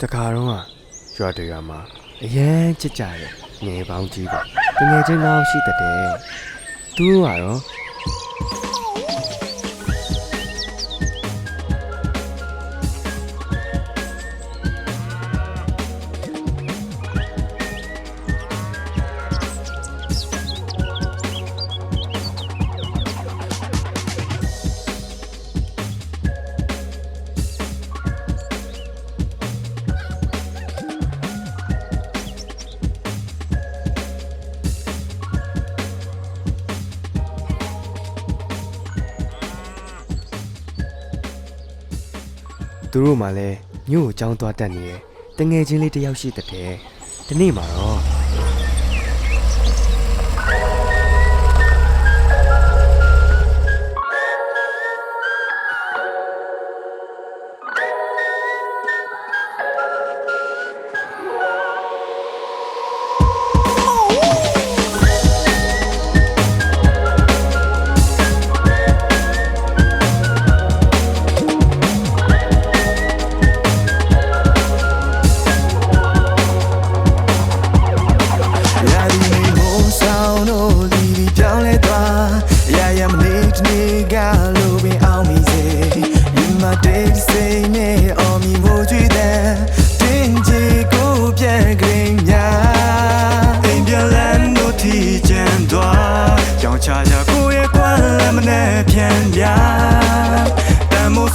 တခါတော့ကရွာတရွာမှာအရန်ချစ်ကြတဲ့ငယ်ပေါင်းကြီးပေါ့တငယ်ချင်းလောက်ရှိတဲ့တဲ့သူတို့ကတော့ သူတို့မှလည်းမြို့ကိုចောင်းသွားတက်နေတယ်တငယ်ချင်းလေးတစ်ယောက်ရှိတဲ့တဲ့ဒီနေ့မှာတော့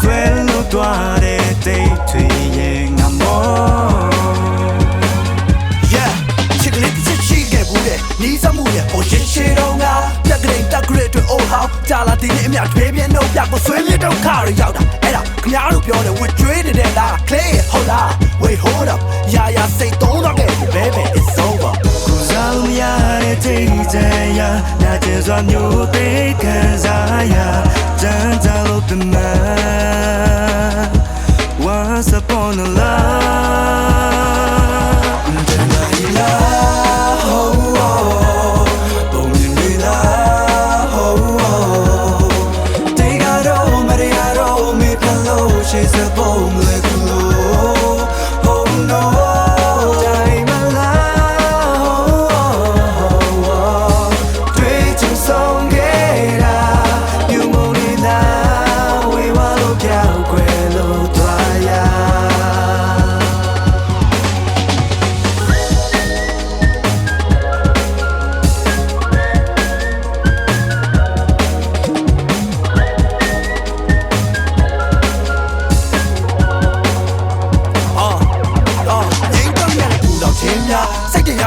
တမ်းမိုးဆွဲလို့သွားတဲ့တိတ်ထွေရဲ့ငါမော Yeah ချစ်ကလေးတစ်ချက်ရှိခဲ့ဘူးတဲ့နီးစပ်မှုရဲ့ oh shit shit တော့ငါတက်ကလေးတက်ဂရစ်တွေ oh how ကြာလာတဲ့နေ့အမြထွေးပြင်းတော့ပြကိုဆွေးမြတော့ခါရရောက်တာအဲ့ဒါခင်ဗျားတို့ပြောတယ်ဝစ်ကျွေးနေတဲ့လား clay ဟုတ်လား wait hold up ရာရာစိတ်သုံးတော့ခဲ့ပြီ baby it's over ကိုစားလို့မရတဲ့တိတ်ကြရာနာကျင်စွာမျိုးသိခံစားရတန်တလို့ပြမ Once upon a love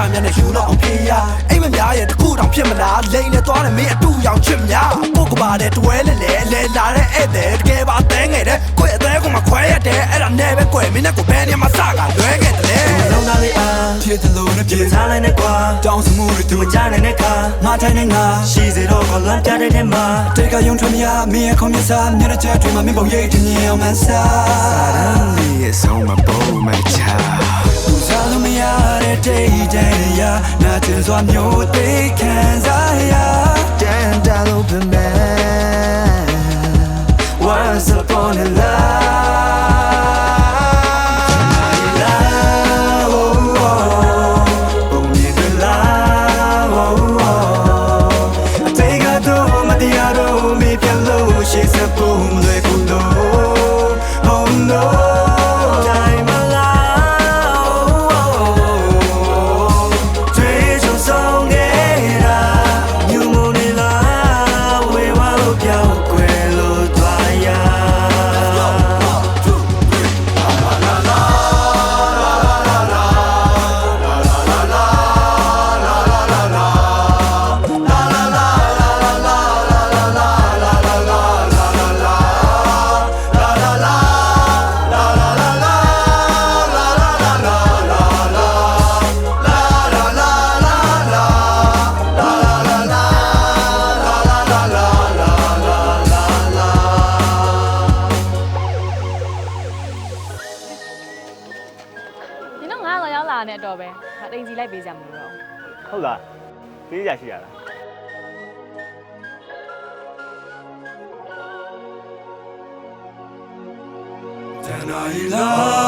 စိတ်တရားမြတ်နဲ့ယူတော့အောင်ဖြစ်ရအိမ်မများရဲ့တကူတော့ဖြစ်မလားလိန်နဲ့သွားတယ်မင်းအတူရောင်ချစ်များကိုကပါတဲ့တွဲလဲလဲလဲလာတဲ့ဧည့်သည်တကယ်ပါတဲငယ်တဲ့ကိုယ့်အသေးကမှခွဲရတဲ့အဲ့ဒါနဲ့ပဲကိုယ်မင်းနဲ့ကိုဘယ်နေမှာစကလွဲခဲ့တယ်လုံးသားလေးအားဖြစ်တယ်လို့နဲ့ပြေထားလိုက်နဲ့ကွာတောင်းစမှုတွေသူမကြနိုင်တဲ့ခါငါထိုင်နေငါရှိစေတော့ကလမ်းပြတဲ့တဲ့မှာတေကယုံထမရမင်းရဲ့ခုံမြစားမျက်နှာချက်တွေမှာမင်းပုံရိပ်တင်ရင်အောင်မဆာ Suddenly it's on my boat my child ဦးစား လို့မရတဲ့တိတ်တန်ရနာကျင်စွာမျိုးသိခံစားရ ငါတော့ရောက်လာတဲ့အတော့ပဲငါတိန်စီလိုက်ပေးကြမှာမလို့ဟုတ်လားပေးရရှိရလား Tonight love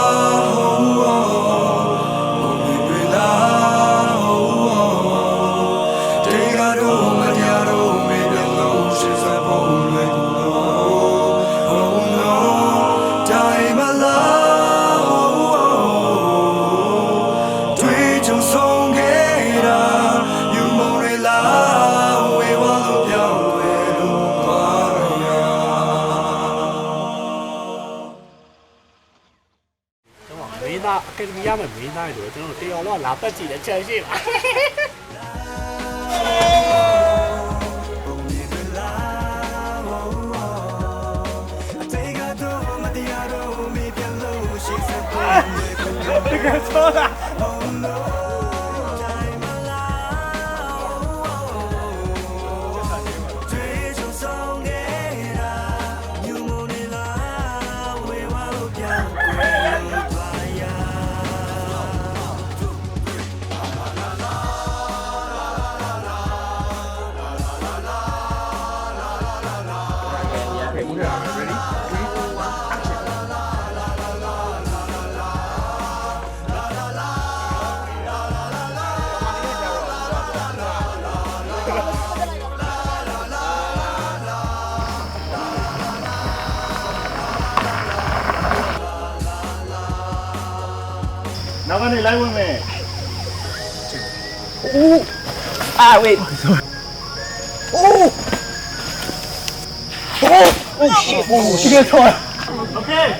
သားအကယ်ဒမီရမယ်မင်းသားတွေကျွန်တော်တို့တရားတော့လာပတ်ကြည့်တယ်ချန်ရှိပါတေကတော့မတရားတော့မေးပြလို့ရှိစက်ပေါ်တကယ်ဆိုးတာတွေ့ camera. Ready? Three, two, one, action. Ah, wait. Oh, sorry. Oh. 오씨. 오 시계 좋아요. 오케이.